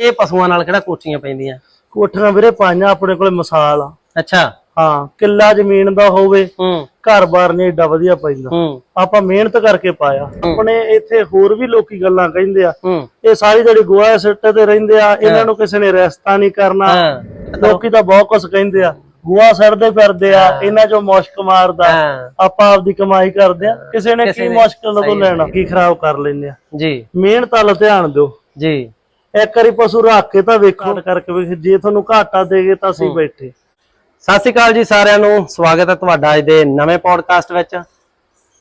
ਇਹ ਪਸ਼ੂਆਂ ਨਾਲ ਕਿਹੜਾ ਕੋਠੀਆਂ ਪੈਂਦੀਆਂ? ਕੋਠੀਆਂ ਵੀਰੇ ਪਾਈਆਂ ਆਪਣੇ ਕੋਲੇ ਮਿਸਾਲ ਆ। ਅੱਛਾ। ਹਾਂ ਕਿੱਲਾ ਜ਼ਮੀਨ ਦਾ ਹੋਵੇ ਹੂੰ। ਘਰ-ਬਾਰ ਨਹੀਂ ਏਡਾ ਵਧੀਆ ਪੈਂਦਾ ਹੂੰ। ਆਪਾਂ ਮਿਹਨਤ ਕਰਕੇ ਪਾਇਆ। ਆਪਣੇ ਇੱਥੇ ਹੋਰ ਵੀ ਲੋਕੀ ਗੱਲਾਂ ਕਹਿੰਦੇ ਆ। ਇਹ ਸਾਰੀ ਜਿਹੜੀ ਗੋਆ ਸਿੱਟੇ ਤੇ ਰਹਿੰਦੇ ਆ ਇਹਨਾਂ ਨੂੰ ਕਿਸੇ ਨੇ ਰਸਤਾ ਨਹੀਂ ਕਰਨਾ। ਲੋਕੀ ਤਾਂ ਬਹੁਤ ਕੁਝ ਕਹਿੰਦੇ ਆ। ਗੋਆ ਸੜਦੇ ਫਿਰਦੇ ਆ ਇਹਨਾਂ ਚੋਂ ਮੁਸ਼ਕ ਮਾਰਦਾ। ਆਪਾਂ ਆਪਦੀ ਕਮਾਈ ਕਰਦੇ ਆ। ਕਿਸੇ ਨੇ ਕੀ ਮੁਸ਼ਕਲ ਤੋਂ ਲੈਣਾ? ਕੀ ਖਰਾਬ ਕਰ ਲੈਂਦੇ ਆ। ਜੀ। ਮਿਹਨਤ ਵੱਲ ਧਿਆਨ ਦਿਓ। ਜੀ। ਇੱਕ ਵਾਰੀ ਪਸ਼ੂ ਰੱਖ ਕੇ ਤਾਂ ਵੇਖੋ। ਕਰਕੇ ਵੇਖ ਜੇ ਤੁਹਾਨੂੰ ਘਾਟਾ ਦੇਗੇ ਤਾਂ ਅਸੀਂ ਬੈਠੇ। ਸਤਿ ਸ਼੍ਰੀ ਅਕਾਲ ਜੀ ਸਾਰਿਆਂ ਨੂੰ ਸਵਾਗਤ ਹੈ ਤੁਹਾਡਾ ਅੱਜ ਦੇ ਨਵੇਂ ਪੋਡਕਾਸਟ ਵਿੱਚ।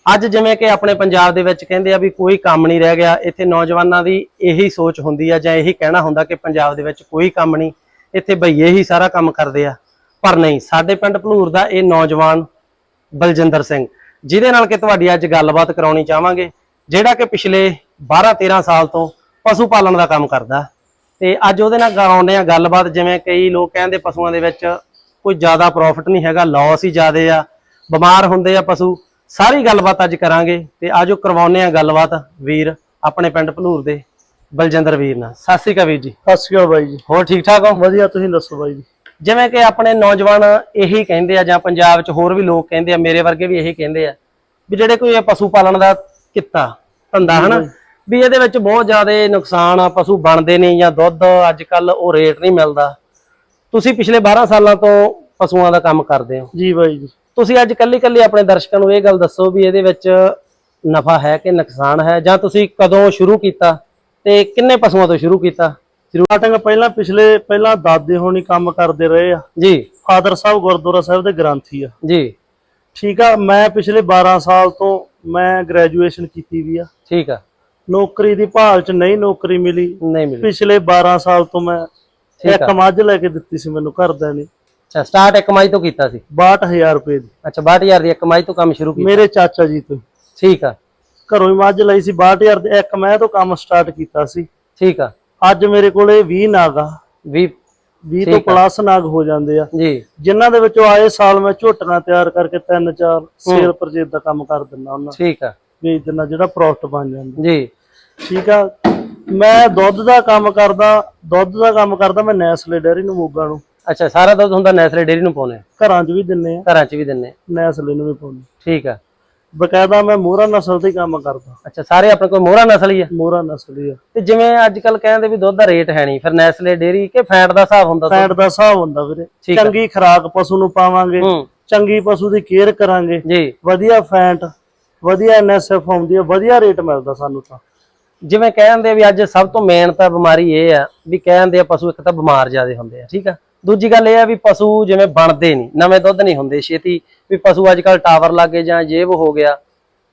ਅੱਜ ਜਿਵੇਂ ਕਿ ਆਪਣੇ ਪੰਜਾਬ ਦੇ ਵਿੱਚ ਕਹਿੰਦੇ ਆ ਵੀ ਕੋਈ ਕੰਮ ਨਹੀਂ ਰਹਿ ਗਿਆ ਇੱਥੇ ਨੌਜਵਾਨਾਂ ਦੀ ਇਹੀ ਸੋਚ ਹੁੰਦੀ ਆ ਜਾਂ ਇਹੀ ਕਹਿਣਾ ਹੁੰਦਾ ਕਿ ਪੰਜਾਬ ਦੇ ਵਿੱਚ ਕੋਈ ਕੰਮ ਨਹੀਂ ਇੱਥੇ ਭਈਏ ਹੀ ਸਾਰਾ ਕੰਮ ਕਰਦੇ ਆ। ਪਰ ਨਹੀਂ ਸਾਡੇ ਪਿੰਡ ਭਲੂਰ ਦਾ ਇਹ ਨੌਜਵਾਨ ਬਲਜਿੰਦਰ ਸਿੰਘ ਜਿਹਦੇ ਨਾਲ ਕਿ ਤੁਹਾਡੀ ਅੱਜ ਗੱਲਬਾਤ ਕਰਾਉਣੀ ਚਾਹਾਂਗੇ ਜਿਹੜਾ ਕਿ ਪਿਛਲੇ 12-13 ਸਾਲ ਤੋਂ ਪਸ਼ੂ ਪਾਲਣ ਦਾ ਕੰਮ ਕਰਦਾ। ਤੇ ਅੱਜ ਉਹਦੇ ਨਾਲ ਕਰਾਉਂਦੇ ਆ ਗੱਲਬਾਤ ਜਿਵੇਂ ਕਈ ਲੋਕ ਕਹਿੰਦੇ ਪਸ਼ੂਆਂ ਦੇ ਵਿੱਚ ਕੋਈ ਜ਼ਿਆਦਾ ਪ੍ਰੋਫਿਟ ਨਹੀਂ ਹੈਗਾ ਲਾਸ ਹੀ ਜ਼ਿਆਦੇ ਆ ਬਿਮਾਰ ਹੁੰਦੇ ਆ ਪਸ਼ੂ। ਸਾਰੀ ਗੱਲਬਾਤ ਅੱਜ ਕਰਾਂਗੇ ਤੇ ਆਜੋ ਕਰਵਾਉਨੇ ਆ ਗੱਲਬਾਤ। ਵੀਰ ਆਪਣੇ ਪਿੰਡ ਭਲੂਰ ਦੇ ਬਲਜਿੰਦਰ ਵੀਰ ਨਾਲ। ਸਤਿ ਸ਼੍ਰੀ ਅਕਾਲ ਵੀਰ ਜੀ। ਸਤਿ ਸ਼੍ਰੀ ਅਕਾਲ ਬਾਈ ਜੀ। ਹੋਰ ਠੀਕ ਠਾਕ ਹੋ? ਵਧੀਆ ਤੁਸੀਂ ਦੱਸੋ ਬਾਈ ਜੀ। ਜਿਵੇਂ ਕਿ ਆਪਣੇ ਨੌਜਵਾਨ ਇਹੀ ਕਹਿੰਦੇ ਆ ਜਾਂ ਪੰਜਾਬ 'ਚ ਹੋਰ ਵੀ ਲੋਕ ਕਹਿੰਦੇ ਆ ਮੇਰੇ ਵਰਗੇ ਵੀ ਇਹੀ ਕਹਿੰਦੇ ਆ ਵੀ ਜਿਹੜੇ ਕੋਈ ਪਸ਼ੂ ਪਾਲਣ ਦਾ ਕਿੱਤਾ ਧੰਦਾ ਹਨਾ? ਵੀ ਇਹਦੇ ਵਿੱਚ ਬਹੁਤ ਜ਼ਿਆਦਾ ਨੁਕਸਾਨ ਆ ਪਸ਼ੂ ਬਣਦੇ ਨਹੀਂ ਜਾਂ ਦੁੱਧ ਅੱਜ ਕੱਲ ਉਹ ਰੇਟ ਨਹੀਂ ਮਿਲਦਾ। ਤੁਸੀਂ ਪਿਛਲੇ 12 ਸਾਲਾਂ ਤੋਂ ਪਸ਼ੂਆਂ ਦਾ ਕੰਮ ਕਰਦੇ ਹੋ। ਜੀ ਬਾਈ ਜੀ। ਤੁਸੀਂ ਅੱਜ ਕੱਲੀ ਕੱਲੀ ਆਪਣੇ ਦਰਸ਼ਕਾਂ ਨੂੰ ਇਹ ਗੱਲ ਦੱਸੋ ਵੀ ਇਹਦੇ ਵਿੱਚ ਨਫਾ ਹੈ ਕਿ ਨੁਕਸਾਨ ਹੈ? ਜਾਂ ਤੁਸੀਂ ਕਦੋਂ ਸ਼ੁਰੂ ਕੀਤਾ ਤੇ ਕਿੰਨੇ ਪਸ਼ੂਆਂ ਤੋਂ ਸ਼ੁਰੂ ਕੀਤਾ? ਸਟਾਰਟਿੰਗ ਪਹਿਲਾਂ ਪਿਛਲੇ ਪਹਿਲਾਂ ਦਾਦੇ ਹੋਣੀ ਕੰਮ ਕਰਦੇ ਰਹੇ ਆ। ਜੀ। ਫਾਦਰ ਸਾਹਿਬ ਗੁਰਦੁਆਰਾ ਸਾਹਿਬ ਦੇ ਗ੍ਰੰਥੀ ਆ। ਜੀ। ਠੀਕ ਆ ਮੈਂ ਪਿਛਲੇ 12 ਸਾਲ ਤੋਂ ਮੈਂ ਗ੍ਰੈਜੂਏਸ਼ਨ ਕੀਤੀ ਵੀ ਆ। ਠੀਕ ਆ। ਨੌਕਰੀ ਦੀ ਭਾਲ ਚ ਨਹੀਂ ਨੌਕਰੀ ਮਿਲੀ। ਨਹੀਂ ਮਿਲੀ। ਪਿਛਲੇ 12 ਸਾਲ ਤੋਂ ਮੈਂ ਠੀਕ ਇੱਕ ਮੱਝ ਲੈ ਕੇ ਦਿੱਤੀ ਸੀ ਮੈਨੂੰ ਘਰਦਿਆਂ ਨੇ। ਅੱਛਾ ਸਟਾਰਟ ਇੱਕ ਕਮਾਈ ਤੋਂ ਕੀਤਾ ਸੀ? 62000 ਰੁਪਏ ਦੀ। ਅੱਛਾ 62000 ਦੀ ਇੱਕ ਕਮਾਈ ਤੋਂ ਕੰਮ ਸ਼ੁਰੂ ਕੀਤਾ? ਮੇਰੇ ਚਾਚਾ ਜੀ ਤੋਂ। ਠੀਕ ਆ। ਘਰੋਂ ਹੀ ਮੱਝ ਲਈ ਸੀ 62000 ਦੇ ਇੱਕ ਮੈਂ ਤੋਂ ਕੰਮ ਸਟਾਰਟ ਕੀਤਾ ਸੀ। ਠੀਕ ਆ। ਅੱਜ ਮੇਰੇ ਕੋਲੇ 20 ਨਾਗ ਆ। ਵੀ 20 ਤੋਂ ਪਲੱਸ ਨਾਗ ਹੋ ਜਾਂਦੇ ਆ। ਜੀ। ਜਿਨ੍ਹਾਂ ਦੇ ਵਿੱਚੋਂ ਆਏ ਸਾਲ ਮੈਂ ਝੋਟਣਾ ਤਿਆਰ ਕਰਕੇ ਤਿੰਨ ਚਾਰ ਸੇਲ ਪਰਚੇਜ ਦਾ ਕੰਮ ਕਰ ਦਿੰਦਾ ਉਹਨਾਂ ਨੂੰ। ਠੀਕ ਆ। ਵੇਚ ਦਿੰਦਾ ਜਿਹੜਾ ਪ੍ਰੋਫਿਟ ਬਣ ਜਾਂਦਾ। ਜੀ। ਠੀਕ ਆ। ਮੈਂ ਦੁੱਧ ਦਾ ਕੰਮ ਕਰਦਾ ਦੁੱਧ ਦਾ ਕੰਮ ਕਰਦਾ ਮੈਂ ਨੈਸਲੇ ਡੈਰੀ ਨੂੰ ਮੋਗਾ ਨੂੰ। ਅੱਛਾ ਸਾਰਾ ਦੁੱਧ ਹੁੰਦਾ ਨੈਸਲੇ ਡੇਰੀ ਨੂੰ ਪਾਉਨੇ ਘਰਾਂ 'ਚ ਵੀ ਦਿੰਨੇ ਆ। ਘਰਾਂ 'ਚ ਵੀ ਦਿੰਨੇ ਨੈਸਲੇ ਨੂੰ ਵੀ ਪਾਉਂਦੇ ਠੀਕ ਆ। ਬਕਾਇਦਾ ਮੈਂ ਮੋਹਰਾ ਨਸਲ ਤੇ ਕੰਮ ਕਰਦਾ। ਅੱਛਾ ਸਾਰੇ ਆਪਣੇ ਕੋਲ ਮੋਹਰਾ ਨਸਲ ਹੀ ਆ? ਮੋਹਰਾ ਨਸਲ ਹੀ ਆ। ਤੇ ਜਿਵੇਂ ਅੱਜ ਕੱਲ ਕਹਿੰਦੇ ਵੀ ਦੁੱਧ ਦਾ ਰੇਟ ਹੈ ਨਹੀਂ ਫਿਰ ਨੈਸਲੇ ਡੇਰੀ ਕਿ ਫੈਟ ਦਾ ਹਿਸਾਬ ਹੁੰਦਾ ਫੈਟ ਦਾ ਹਿਸਾਬ ਹੁੰਦਾ ਵੀਰੇ। ਚੰਗੀ ਖੁਰਾਕ ਪਸ਼ੂ ਨੂੰ ਪਾਵਾਂਗੇ ਚੰਗੀ ਪਸ਼ੂ ਦੀ ਕੇਅਰ ਕਰਾਂਗੇ। ਜੀ। ਵਧੀਆ ਫੈਟ ਵਧੀਆ ਐਨਐਸਐਫ ਆਉਂਦੀ ਹੈ ਵਧੀਆ ਰੇਟ ਮਿਲਦਾ ਸਾਨੂੰ ਤਾਂ। ਜਿਵੇਂ ਕਹਿੰਦੇ ਵੀ ਅੱਜ ਸਭ ਤੋਂ ਮੇਨ ਤਾਂ ਬਿਮਾਰੀ ਇਹ ਆ ਵੀ ਕਹਿੰਦੇ ਆ ਪਸ਼ੂ ਇੱਕ ਤਾਂ ਬਿਮਾਰ ਜ਼ਿਆਦੇ ਹੁੰਦੇ ਆ ਠੀਕ ਆ? ਦੂਜੀ ਗੱਲ ਇਹ ਆ ਵੀ ਪਸ਼ੂ ਜਿਵੇਂ ਬਣਦੇ ਨਹੀਂ ਨਵੇਂ ਦੁੱਧ ਨਹੀਂ ਹੁੰਦੇ ਛੇਤੀ ਵੀ ਪਸ਼ੂ ਅੱਜ ਕੱਲ ਟਾਵਰ ਲੱਗੇ ਜਾਂ ਜੇਬ ਹੋ ਗਿਆ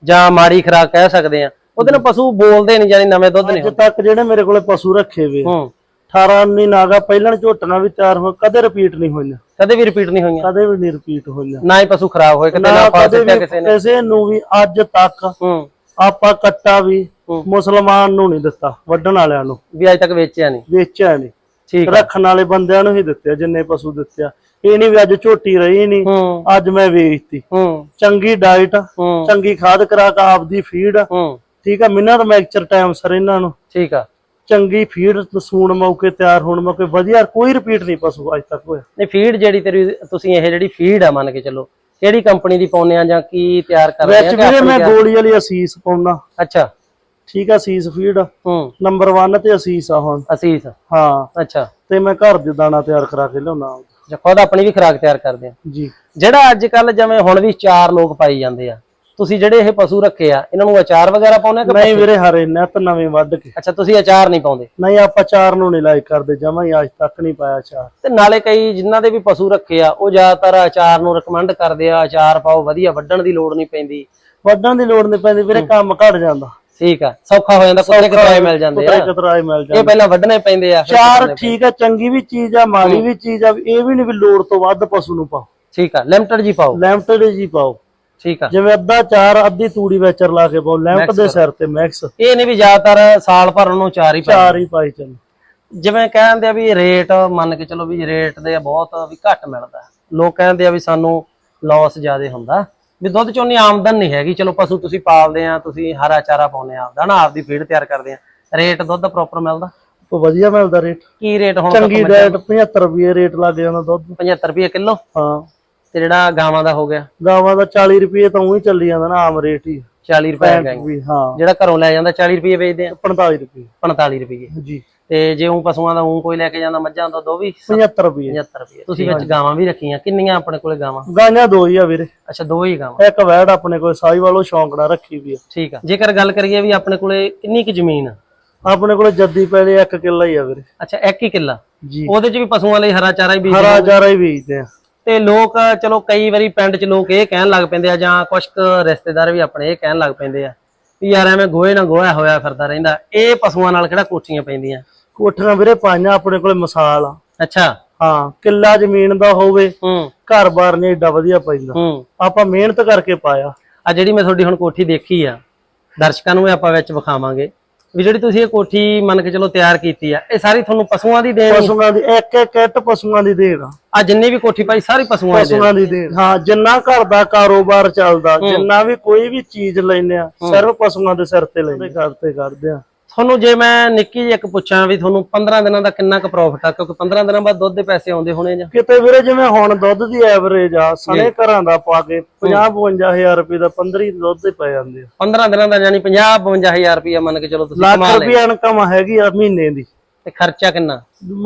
ਜਾਂ ਮਾੜੀ ਖਰਾਕ ਕਹਿ ਸਕਦੇ ਆ ਉਹਦੇ ਨਾਲ ਪਸ਼ੂ ਬੋਲਦੇ ਨਹੀਂ ਜਾਨੀ ਨਵੇਂ ਦੁੱਧ ਨਹੀਂ ਅੱਜ ਤੱਕ ਜਿਹੜੇ ਮੇਰੇ ਕੋਲੇ ਪਸ਼ੂ ਰੱਖੇ ਵੇ ਹੂੰ। 18 19 ਨਾਗਾ ਪਹਿਲਾਂ ਝੋਟਣਾ ਵੀ ਤਿਆਰ ਹੋ ਕਦੇ ਰਿਪੀਟ ਨਹੀਂ ਹੋਈਆਂ। ਕਦੇ ਵੀ ਰਿਪੀਟ ਨਹੀਂ ਹੋਈਆਂ। ਕਦੇ ਵੀ ਨਹੀਂ ਰਿਪੀਟ ਹੋਈਆਂ। ਨਾ ਹੀ ਪਸ਼ੂ ਖਰਾਬ ਹੋਏ ਕਿਤੇ ਨਾ ਨਾ ਫਸ ਕਦੇ ਕਿਸੇ ਨੇ। ਕਿਸੇ ਨੂੰ ਵੀ ਅੱਜ ਤੱਕ ਹੂੰ। ਆਪਾਂ ਕੱਟਾ ਵੀ ਹੂੰ। ਮੁਸਲਮਾਨ ਨੂੰ ਨਹੀਂ ਦਿੱਤਾ ਵੱਢਣ ਵਾਲਿਆਂ ਨੂੰ। ਵੀ ਅੱਜ ਤੱਕ ਵੇਚਿਆ ਨਹੀਂ। ਵੇਚਿਆ ਨਹੀਂ। ਠੀਕ ਆ। ਰੱਖਣ ਵਾਲੇ ਬੰਦਿਆਂ ਨੂੰ ਹੀ ਦਿੱਤੇ ਆ, ਜਿੰਨੇ ਪਸ਼ੂ ਦਿੱਤੇ ਆ। ਇਹ ਨਹੀਂ ਵੀ ਅੱਜ ਝੋਟੀ ਰਹੀ ਨਹੀਂ ਹੂੰ। ਅੱਜ ਮੈਂ ਵੇਚਤੀ। ਹੂੰ। ਚੰਗੀ ਡਾਈਟ ਹੂੰ। ਚੰਗੀ ਖਾਦ ਖੁਰਾਕ ਆਪਦੀ ਫੀਡ। ਹੂੰ। ਠੀਕ ਆ ਮਿਨਰ ਮੈਕਚਰ ਟਾਈਮ ਸਰ ਇਹਨਾਂ ਨੂੰ। ਠੀਕ ਆ। ਚੰਗੀ ਫੀਡ ਸੂਣ ਮੌਕੇ ਤਿਆਰ ਹੋਣ ਮੌਕੇ ਵਧੀਆ ਕੋਈ ਰਿਪੀਟ ਨਹੀਂ ਪਸ਼ੂ ਅੱਜ ਤੱਕ ਹੋਇਆ। ਨਹੀਂ ਫੀਡ ਜਿਹੜੀ ਤੇਰੀ ਤੁਸੀਂ ਇਹ ਜਿਹੜੀ ਫੀਡ ਆ ਮੰਨ ਕੇ ਚੱਲੋ ਕਿਹੜੀ ਕੰਪਨੀ ਦੀ ਪਾਉਨੇ ਆ ਜਾਂ ਕੀ ਤਿਆਰ ਕਰ ਰਹੇ ਆ ਵਿੱਚ ਵੀਰੇ ਮੈਂ ਗੋਲੀ ਵਾਲੀ ਅਸੀਸ ਪਾਉਣਾ ਅੱਛਾ। ਠੀਕ ਆ ਅਸੀਸ ਫੀਡ ਹੂੰ। ਨੰਬਰ 1 ਤੇ ਅਸੀਸ ਆ ਹੁਣ। ਅਸੀਸ। ਹਾਂ। ਅੱਛਾ। ਤੇ ਮੈਂ ਘਰ ਦੇ ਦਾਣਾ ਤਿਆਰ ਕਰਾ ਕੇ ਲਿਆਉਣਾ। ਜਾਂ ਖੁਦ ਆਪਣੀ ਵੀ ਖੁਰਾਕ ਤਿਆਰ ਕਰਦੇ ਆ। ਜੀ। ਜਿਹੜਾ ਅੱਜ ਕੱਲ ਜਿਵੇਂ ਹੁਣ ਵੀ ਚਾਰ ਲੋਕ ਪਾਈ ਜਾਂਦੇ ਆ ਤੁਸੀਂ ਜਿਹੜੇ ਇਹ ਪਸ਼ੂ ਰੱਖੇ ਆ ਇਹਨਾਂ ਨੂੰ ਅਚਾਰ ਵਗੈਰਾ ਪਾਉਨੇ ਕਿ ਨਹੀਂ ਵੀਰੇ ਹਰੇ ਨਿਤ ਨਵੇਂ ਵੱਢ ਕੇ। ਅੱਛਾ ਤੁਸੀਂ ਅਚਾਰ ਨਹੀਂ ਪਾਉਂਦੇ? ਨਹੀਂ ਆਪਾਂ ਚਾਰ ਨੂੰ ਨਹੀਂ ਲਾਇਕ ਕਰਦੇ ਜਮਾਂ ਹੀ ਅੱਜ ਤੱਕ ਨਹੀਂ ਪਾਇਆ ਚਾਰ ਤੇ ਨਾਲੇ ਕਈ ਜਿਨ੍ਹਾਂ ਦੇ ਵੀ ਪਸ਼ੂ ਰੱਖੇ ਆ ਉਹ ਜ਼ਿਆਦਾਤਰ ਅਚਾਰ ਨੂੰ ਰეკਮੈਂਡ ਕਰਦੇ ਆ ਅਚਾਰ ਪਾਓ ਵਧੀਆ ਵੱਢਣ ਦੀ ਲੋੜ ਨਹੀਂ ਪੈਂਦੀ। ਵੱਢਣ ਦੀ ਲੋੜ ਨਹੀਂ ਪੈਂਦੀ ਵੀਰੇ ਕੰਮ ਘਟ ਜਾਂਦਾ। ਠੀਕ ਆ ਸੌਖਾ ਹੋ ਜਾਂਦਾ ਕੁੱਤੇ ਕਿਰਾਏ ਮਿਲ ਜਾਂਦੇ ਆ। ਕਤਰਾਏ ਮਿਲ ਇਹ ਜਾਂਦੇ ਪਹਿਲਾਂ ਵੱਢਣੇ ਪੈਂਦੇ ਆ ਚਾਰ ਠੀਕ ਆ ਚੰਗੀ ਵੀ ਚੀਜ਼ ਆ ਮਾੜੀ ਵੀ ਚੀਜ਼ ਆ ਇਹ ਵੀ ਨਹੀਂ ਵੀ ਲੋੜ ਤੋਂ ਵੱਧ ਪਸ਼ੂ ਨੂੰ ਪਾਓ। ਠੀਕ ਆ ਲਿਮਟਡ ਜੀ ਪਾਓ। ਲੈਂਪਟਡ ਜੀ ਪਾਓ। ਠੀਕ ਆ। ਜਿਵੇਂ ਅੱਧਾ ਚਾਰ ਅੱਧੀ ਤੂੜੀ ਵਿੱਚ ਲਾ ਕੇ ਪਾਓ ਲੈਂਪ ਦੇ ਸਿਰ ਤੇ ਮੈਕਸ ਇਹ ਨਹੀਂ ਵੀ ਜ਼ਿਆਦਾਤਰ ਸਾਲ ਭਰ ਨੂੰ ਚਾਰ ਹੀ ਪਾਓ ਚਾਰ ਹੀ ਪਾਈ ਚੱਲ। ਜਿਵੇਂ ਕਹਿੰਦੇ ਆ ਵੀ ਰੇਟ ਮੰਨ ਕੇ ਚਲੋ ਵੀ ਰੇਟ ਦੇ ਬਹੁਤ ਵੀ ਘੱਟ ਮਿਲਦਾ। ਲੋਕ ਕਹਿੰਦੇ ਆ ਵੀ ਸਾਨੂੰ ਲਾਸ ਜ਼ਿਆਦਾ ਹੁੰਦਾ। ਵੀ ਦੁੱਧ ਚੋਂ ਨਹੀਂ ਆਮਦਨ ਨਹੀਂ ਹੈਗੀ। ਚਲੋ ਪਸ਼ੂ ਤੁਸੀਂ ਪਾਲਦੇ ਆ ਤੁਸੀਂ ਹਰਾ ਚਾਰਾ ਪਾਉਂਦੇ ਆ ਆਪਦਾ ਨਾ ਆਪਦੀ ਫੀਡ ਤਿਆਰ ਕਰਦੇ ਆ। ਰੇਟ ਦੁੱਧ ਪ੍ਰੋਪਰ ਮਿਲਦਾ? ਉਹ ਵਧੀਆ ਮਿਲਦਾ ਰੇਟ। ਕੀ ਰੇਟ ਹੁਣ ਚੰਗੀ ਡਾਇਟ 75 ਰੁਪਏ ਰੇਟ ਲੱਗ ਜਾਂਦਾ ਦੁੱਧ। 75 ਰੁਪਏ ਕਿਲੋ? ਹਾਂ। ਤੇ ਜਿਹੜਾ ਗਾਵਾਂ ਦਾ ਹੋ ਗਿਆ? ਗਾਵਾਂ ਦਾ 40 ਰੁਪਏ ਤਾਂ ਉਹੀ ਚੱਲੀ ਜਾਂਦਾ ਨਾ ਆਮ ਰੇਟ ਹੀ। 40 ਰੁਪਏ ਵੀ ਹਾਂ। ਜਿਹੜਾ ਘਰੋਂ ਲੈ ਜਾਂਦਾ 40 ਰੁਪਏ ਵੇਚਦੇ ਆ? 45 ਰੁਪਏ। 45 ਰੁਪਏ। ਜੀ ਤੇ ਜੇ ਉਹ ਪਸ਼ੂਆਂ ਦਾ ਉਹ ਕੋਈ ਲੈ ਕੇ ਜਾਂਦਾ ਮੱਝਾਂ ਦਾ ਦੋ ਵੀ 75 ਰੁਪਏ। 75 ਰੁਪਏ। ਤੁਸੀਂ ਵਿੱਚ ਗਾਵਾਂ ਵੀ ਰੱਖੀਆਂ ਕਿੰਨੀਆਂ ਆਪਣੇ ਕੋਲੇ ਗਾਵਾਂ? ਗਾਈਆਂ ਦੋ ਹੀ ਆ ਵੀਰੇ। ਅੱਛਾ ਦੋ ਹੀ ਗਾਵਾਂ। ਇੱਕ ਵੈੜ ਆਪਣੇ ਕੋਲ ਸਾਈ ਵਾਲੋ ਸ਼ੌਂਕ ਨਾਲ ਰੱਖੀ ਵੀ ਆ। ਠੀਕ ਆ। ਜੇਕਰ ਗੱਲ ਕਰੀਏ ਵੀ ਆਪਣੇ ਕੋਲੇ ਕਿੰਨੀ ਕੁ ਜ਼ਮੀਨ ਆ? ਆਪਣੇ ਕੋਲ ਜੱਦੀ ਪਹਿਲੇ ਇੱਕ ਕਿੱਲਾ ਹੀ ਆ ਵੀਰੇ। ਅੱਛਾ ਇੱਕ ਹੀ ਕਿੱਲਾ? ਜੀ। ਉਹਦੇ ਚ ਵੀ ਪਸ਼ੂਆਂ ਲਈ ਹਰਾ ਚਾਰਾ ਹੀ ਬੀਜ ਹਰਾ ਚਾਰਾ ਹੀ ਵੇਚਦੇ ਆ। ਤੇ ਲੋਕ ਚਲੋ ਕਈ ਵਾਰੀ ਪਿੰਡ 'ਚ ਲੋਕ ਇਹ ਕਹਿਣ ਲੱਗ ਪੈਂਦੇ ਆ ਜਾਂ ਕੁਝ ਕੁ ਰਿਸ਼ਤੇਦਾਰ ਵੀ ਆਪਣੇ ਇਹ ਕਹਿਣ ਲੱਗ ਪੈਂਦੇ ਆ ਵੀ ਯਾਰ ਐਵੇਂ ਗੋਹੇ ਨਾਲ ਗੋਹਾ ਹੋਇਆ ਫਿਰਦਾ ਰਹਿੰਦਾ। ਇਹ ਪਸ਼ੂਆਂ ਨਾਲ ਕਿਹੜਾ ਕੋਠੀਆਂ ਪੈਂਦੀਆਂ? ਕੋਠੀਆਂ ਵੀਰੇ ਪਾਈਆਂ ਆਪਣੇ ਕੋਲੇ ਮਿਸਾਲ ਆ। ਅੱਛਾ। ਹਾਂ ਕਿੱਲਾ ਜ਼ਮੀਨ ਦਾ ਹੋਵੇ ਹੂੰ। ਘਰ-ਬਾਰ ਨਹੀਂ ਏਡਾ ਵਧੀਆ ਪੈਂਦਾ ਹੂੰ। ਆਪਾਂ ਮਿਹਨਤ ਕਰਕੇ ਪਾਇਆ। ਆ ਜਿਹੜੀ ਮੈਂ ਤੁਹਾਡੀ ਹੁਣ ਕੋਠੀ ਦੇਖੀ ਆ ਦਰਸ਼ਕਾਂ ਨੂੰ ਵੀ ਆਪਾਂ ਵਿੱਚ ਵਿਖਾਵਾਂਗੇ। ਵੀ ਜਿਹੜੀ ਤੁਸੀਂ ਇਹ ਕੋਠੀ ਮੰਨ ਕੇ ਚਲੋ ਤਿਆਰ ਕੀਤੀ ਆ ਇਹ ਸਾਰੀ ਤੁਹਾਨੂੰ ਪਸ਼ੂਆਂ ਦੀ ਦੇਣ? ਪਸ਼ੂਆਂ ਦੀ ਇੱਕ ਇੱਕ ਕਿੱਟ ਪਸ਼ੂਆਂ ਦੀ ਦੇਣ। ਆ ਜਿੰਨੀ ਵੀ ਕੋਠੀ ਪਾਈ ਸਾਰੀ ਪਸ਼ੂਆਂ ਦੀ ਦੇਣ ਪਸ਼ੂਆਂ ਦੀ ਦੇਣ। ਹਾਂ ਜਿੰਨਾ ਘਰ ਦਾ ਕਾਰੋਬਾਰ ਚੱਲਦਾ ਜਿੰਨਾ ਵੀ ਕੋਈ ਵੀ ਚੀਜ਼ ਲੈਨੇ ਆ ਸਿਰਫ ਪਸ਼ੂਆਂ ਦੇ ਸਿਰ ਤੇ ਲੈਂਦੇ ਕਰਦੇ ਕਰਦੇ ਆ। ਤੁਹਾਨੂੰ ਜੇ ਮੈਂ ਨਿੱਕੀ ਜਿਹੀ ਇੱਕ ਪੁੱਛਾਂ ਵੀ ਤੁਹਾਨੂੰ 15 ਦਿਨਾਂ ਦਾ ਕਿੰਨਾ ਕੁ ਪ੍ਰੋਫਿਟ ਆ? ਕਿਉਂਕਿ 15 ਦਿਨਾਂ ਬਾਅਦ ਦੁੱਧ ਦੇ ਪੈਸੇ ਆਉਂਦੇ ਹੋਣੇ ਜਾਂ? ਕਿਤੇ ਵੀਰੇ ਜਿਵੇਂ ਹੁਣ ਦੁੱਧ ਦੀ ਐਵਰੇਜ ਆ ਸਣੇ ਘਰਾਂ ਦਾ ਪਾ ਕੇ 50 55000 ਰੁਪਏ ਦਾ 15 ਹੀ ਦੁੱਧ ਦੇ ਪੈ ਜਾਂਦੇ ਆ। 15 ਦਿਨਾਂ ਦਾ ਯਾਨੀ 50 55000 ਰੁਪਇਆ ਮੰਨ ਕੇ ਚਲੋ ਤੁਸੀਂ ਲੱਖ ਰੁਪਏ ਇਨਕਮ ਹੈਗੀ ਆ ਮਹੀਨੇ ਦੀ। ਤੇ ਖਰਚਾ ਕਿੰਨਾ?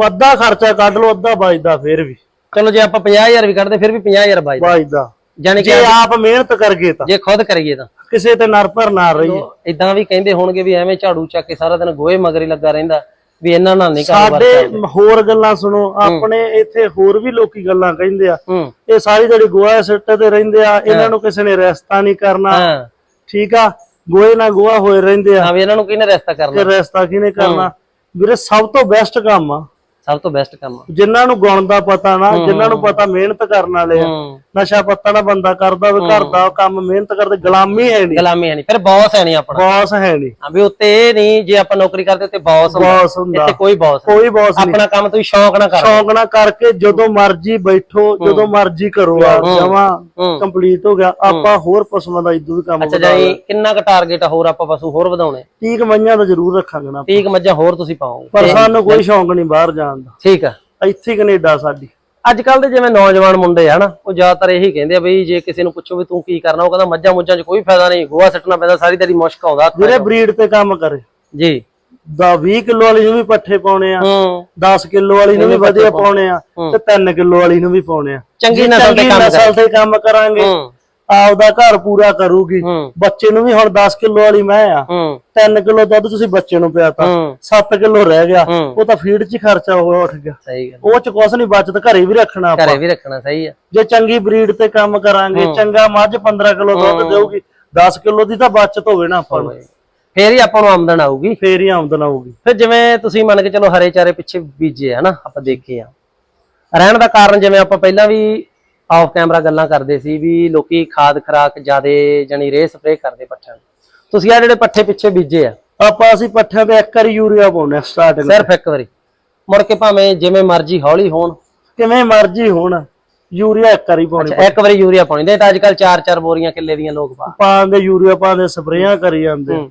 ਅੱਧਾ ਖਰਚਾ ਕੱਢ ਲਓ ਅੱਧਾ ਬਚਦਾ ਫਿਰ ਵੀ। ਚਲੋ ਜੇ ਆਪਾਂ 50000 ਵੀ ਕੱਢਦੇ ਫਿਰ ਵੀ 50000 ਬਚਦਾ ਬਚਦਾ ਯਾਨੀ ਕਿ ਜੇ ਆਪ ਮਿਹਨਤ ਕਰਗੇ ਤਾਂ। ਜੇ ਖੁਦ ਕਰੀਏ ਤਾਂ। ਕਿਸੇ ਤੇ ਨਰ ਭਰ ਨਾ ਰਹੀਏ। ਇਦਾਂ ਵੀ ਕਹਿੰਦੇ ਹੋਣਗੇ ਵੀ ਐਵੇਂ ਝਾੜੂ ਚੱਕ ਕੇ ਸਾਰਾ ਦਿਨ ਗੋਹੇ ਮਗਰ ਹੀ ਲੱਗਾ ਰਹਿੰਦਾ ਵੀ ਇਹਨਾਂ ਨਾਲ ਨਹੀਂ ਕਾਰੋਬਾਰ ਸਾਡੇ ਹੋਰ ਗੱਲਾਂ ਸੁਣੋ ਆਪਣੇ ਇੱਥੇ ਹੋਰ ਵੀ ਲੋਕੀ ਗੱਲਾਂ ਕਹਿੰਦੇ ਆ। ਹੂੰ। ਇਹ ਸਾਰੀ ਜਿਹੜੀ ਗੋਆ ਸਿੱਟ ਤੇ ਰਹਿੰਦੇ ਆ ਇਹਨਾਂ ਨੂੰ ਕਿਸੇ ਨੇ ਰਸਤਾ ਨਹੀਂ ਕਰਨਾ। ਹਾਂ। ਠੀਕ ਆ? ਗੋਏ ਨਾਲ ਗੋਆ ਹੋਏ ਰਹਿੰਦੇ ਆ। ਹਾਂ ਵੀ ਇਹਨਾਂ ਨੂੰ ਕਿਹਨੇ ਰਸਤਾ ਕਰਨਾ? ਤੇ ਰਸਤਾ ਕਿਹਨੇ ਕਰਨਾ? ਵੀਰੇ ਸਭ ਤੋਂ ਬੈਸਟ ਕੰਮ ਆ। ਸਭ ਤੋਂ ਬੈਸਟ ਕੰਮ ਆ। ਜਿਨ੍ਹਾਂ ਨੂੰ ਗੁਣ ਦਾ ਪਤਾ ਨਾ ਜਿਨ੍ਹਾਂ ਨੂੰ ਪਤਾ ਮਿਹਨਤ ਕਰਨ ਵਾਲੇ ਆ। ਹੂੰ। ਨਸ਼ਾ ਪੱਤਾ ਨਾ ਬੰਦਾ ਕਰਦਾ ਹੋਵੇ ਘਰ ਦਾ ਕੰਮ ਮਿਹਨਤ ਕਰਦੇ ਗੁਲਾਮੀ ਹੈ ਨਹੀਂ। ਗੁਲਾਮੀ ਹੈ ਨਹੀਂ। ਫਿਰ ਬੌਸ ਹੈ ਨਹੀਂ ਆਪਣਾ। ਬੌਸ ਹੈ ਨਹੀਂ। ਹਾਂ ਵੀ ਉੱਤੇ ਇਹ ਨਹੀਂ ਜੇ ਆਪਾਂ ਨੌਕਰੀ ਕਰਦੇ ਉੱਤੇ ਬੌਸ ਹੁੰਦਾ। ਬੌਸ ਹੁੰਦਾ। ਇੱਥੇ ਕੋਈ ਬੌਸ ਨਹੀਂ। ਕੋਈ ਬੌਸ ਨਹੀਂ। ਆਪਣਾ ਕੰਮ ਤੁਸੀਂ ਸ਼ੌਂਕ ਨਾਲ ਕਰ ਸ਼ੌਂਕ ਨਾਲ ਕਰਕੇ ਜਦੋਂ ਮਰਜ਼ੀ ਬੈਠੋ ਜਦੋਂ ਮਰਜ਼ੀ ਕਰੋ ਆ ਜਮਾ ਹੂੰ। ਕੰਪਲੀਟ ਹੋ ਗਿਆ। ਆਪਾਂ ਹੋਰ ਪਸ਼ੂਆਂ ਦਾ ਇਦੋਂ ਵੀ ਕੰਮ ਅੱਛਾ ਜਾਈ ਕਿੰਨਾ ਕੁ ਟਾਰਗੇਟ ਹੋਰ ਆਪਾਂ ਪਸ਼ੂ ਹੋਰ ਵਧਾਉਣੇ? ਤੀਕ ਮਈਆਂ ਦਾ ਜ਼ਰੂਰ ਰੱਖਾਂਗੇ ਨਾ 30 ਮੱਝਾਂ ਹੋਰ ਤੁਸੀਂ ਪਾਓਗੇ ਪਰ ਸਾਨੂੰ ਕੋਈ ਸ਼ੌਂਕ ਨਹੀਂ ਬਾਹਰ ਜਾਣ ਦਾ ਠੀਕ ਆ। ਇੱਥੇ ਕੈਨੇਡਾ ਸਾਡੀ। ਅੱਜ ਕੱਲ ਦੇ ਜਿਵੇਂ ਨੌਜਵਾਨ ਮੁੰਡੇ ਆ ਨਾ ਉਹ ਜ਼ਿਆਦਾਤਰ ਇਹੀ ਕਹਿੰਦੇ ਆ ਬਈ ਜੇ ਕਿਸੇ ਨੂੰ ਪੁੱਛੋ ਵੀ ਤੂੰ ਕੀ ਕਰਨਾ ਉਹ ਕਹਿੰਦਾ ਮੱਝਾਂ ਮੁੱਝਾਂ 'ਚ ਕੋਈ ਫਾਇਦਾ ਨਹੀਂ ਗੋਹਾ ਸੱਟਣਾ ਪੈਂਦਾ ਸਾਰੀ ਤੇਰੀ ਮੁਸ਼ਕ ਆਉਂਦਾ ਜਿਹੜੇ ਬਰੀਡ ਤੇ ਕੰਮ ਕਰੇ। ਜੀ। ਦਾ 20 ਕਿਲੋ ਵਾਲੀ ਨੂੰ ਵੀ ਪੱਠੇ ਪਾਉਣੇ ਆ। ਹੂੰ। 10 ਕਿਲੋ ਵਾਲੀ ਨੂੰ ਵੀ ਵਧੀਆ ਪਾਉਣੇ। ਆ ਤੇ 3 ਕਿਲੋ ਵਾਲੀ ਨੂੰ ਵੀ ਪਾਉਣੇ ਆ। ਚੰਗੀ ਨਸਲ ਤੇ ਚੰਗੀ ਕੰਮ ਕਰਾਂਗੇ ਆਪਦਾ ਘਰ ਪੂਰਾ ਕਰੂਗੀ। ਹੂੰ। ਬੱਚੇ ਨੂੰ ਵੀ ਹੁਣ 10 ਕਿਲੋ ਵਾਲੀ ਮੈਂ ਆ। ਹੂੰ। 3 ਕਿਲੋ ਦੁੱਧ ਤੁਸੀਂ ਬੱਚੇ ਨੂੰ ਪਿਆਤਾ। ਹੂੰ। 7 ਕਿਲੋ ਰਹਿ ਗਿਆ। ਹੂੰ। ਉਹ ਤਾਂ ਫੀਡ 'ਚ ਹੀ ਖਰਚਾ ਹੋ ਉੱਠ ਗਿਆ। ਸਹੀ ਗੱਲ। ਉਹ ਚ ਕੁਛ ਨਹੀਂ ਬਚਤ ਘਰੇ ਵੀ ਰੱਖਣਾ ਆਪਾਂ। ਘਰੇ ਵੀ ਰੱਖਣਾ ਸਹੀ ਆ। ਜੇ ਚੰਗੀ ਬਰੀਡ ਤੇ ਕੰਮ ਕਰਾਂਗੇ ਚੰਗਾ ਮੱਝ 15 ਕਿਲੋ ਦੁੱਧ ਦੇਊਗੀ। 10 ਕਿਲੋ ਦੀ ਤਾਂ ਬਚਤ ਹੋਵੇ ਨਾ ਆਪਾਂ ਨੂੰ। ਫੇਰ ਹੀ ਆਪਾਂ ਨੂੰ ਆਮਦਨ ਆਊਗੀ। ਫੇਰ ਹੀ ਆਮਦਨ ਆਊਗੀ। ਫਿਰ ਜਿਵੇਂ ਤੁਸੀਂ ਮੰਨ ਕੇ ਚਲੋ ਹਰੇ ਚਾਰੇ ਪਿੱਛੇ ਬੀਜੇ ਆ ਨਾ ਆਪਾਂ ਦੇਖੇ ਆ। ਰਹਿਣ ਦਾ ਕਾਰਨ ਜਿਵੇਂ ਆਪਾਂ ਪਹਿਲਾਂ ਵੀ ਆਫ ਕੈਮਰਾ ਗੱਲਾਂ ਕਰਦੇ ਸੀ ਵੀ ਲੋਕੀ ਖਾਦ ਖਰਾਕ ਜਿਆਦੇ ਜਣੀ ਰੇ ਸਪਰੇ ਕਰਦੇ ਪੱਠਿਆਂ ਨੂੰ। ਤੁਸੀਂ ਆ ਜਿਹੜੇ ਪੱਠੇ ਪਿੱਛੇ ਬੀਜੇ ਆ। ਆਪਾਂ ਅਸੀਂ ਪੱਠਿਆਂ ਤੇ ਇੱਕ ਵਾਰੀ ਯੂਰੀਆ ਪਾਉਨੇ ਸਟਾਰਟਿੰਗ ਸਿਰਫ ਇੱਕ ਵਾਰੀ। ਮੁੜ ਕੇ ਭਾਵੇਂ ਜਿਵੇਂ ਮਰਜ਼ੀ ਹੌਲੀ ਹੋਣ। ਕਿਵੇਂ ਮਰਜ਼ੀ ਹੋਣ ਯੂਰੀਆ ਇੱਕ ਵਾਰੀ ਪਾਉਣੀ ਇੱਕ ਵਾਰੀ ਯੂਰੀਆ ਪਾਉਣੀ। ਨਹੀਂ ਤਾਂ ਅੱਜ ਕੱਲ 4-4 ਬੋਰੀਆਂ ਕਿੱਲੇ ਦੀਆਂ ਲੋਕ ਪਾ। ਪਾਉਂਦੇ ਯੂਰੀਆ ਪਾਉਂਦੇ ਸਪਰੇਆਂ ਕਰੀ ਜਾਂਦੇ।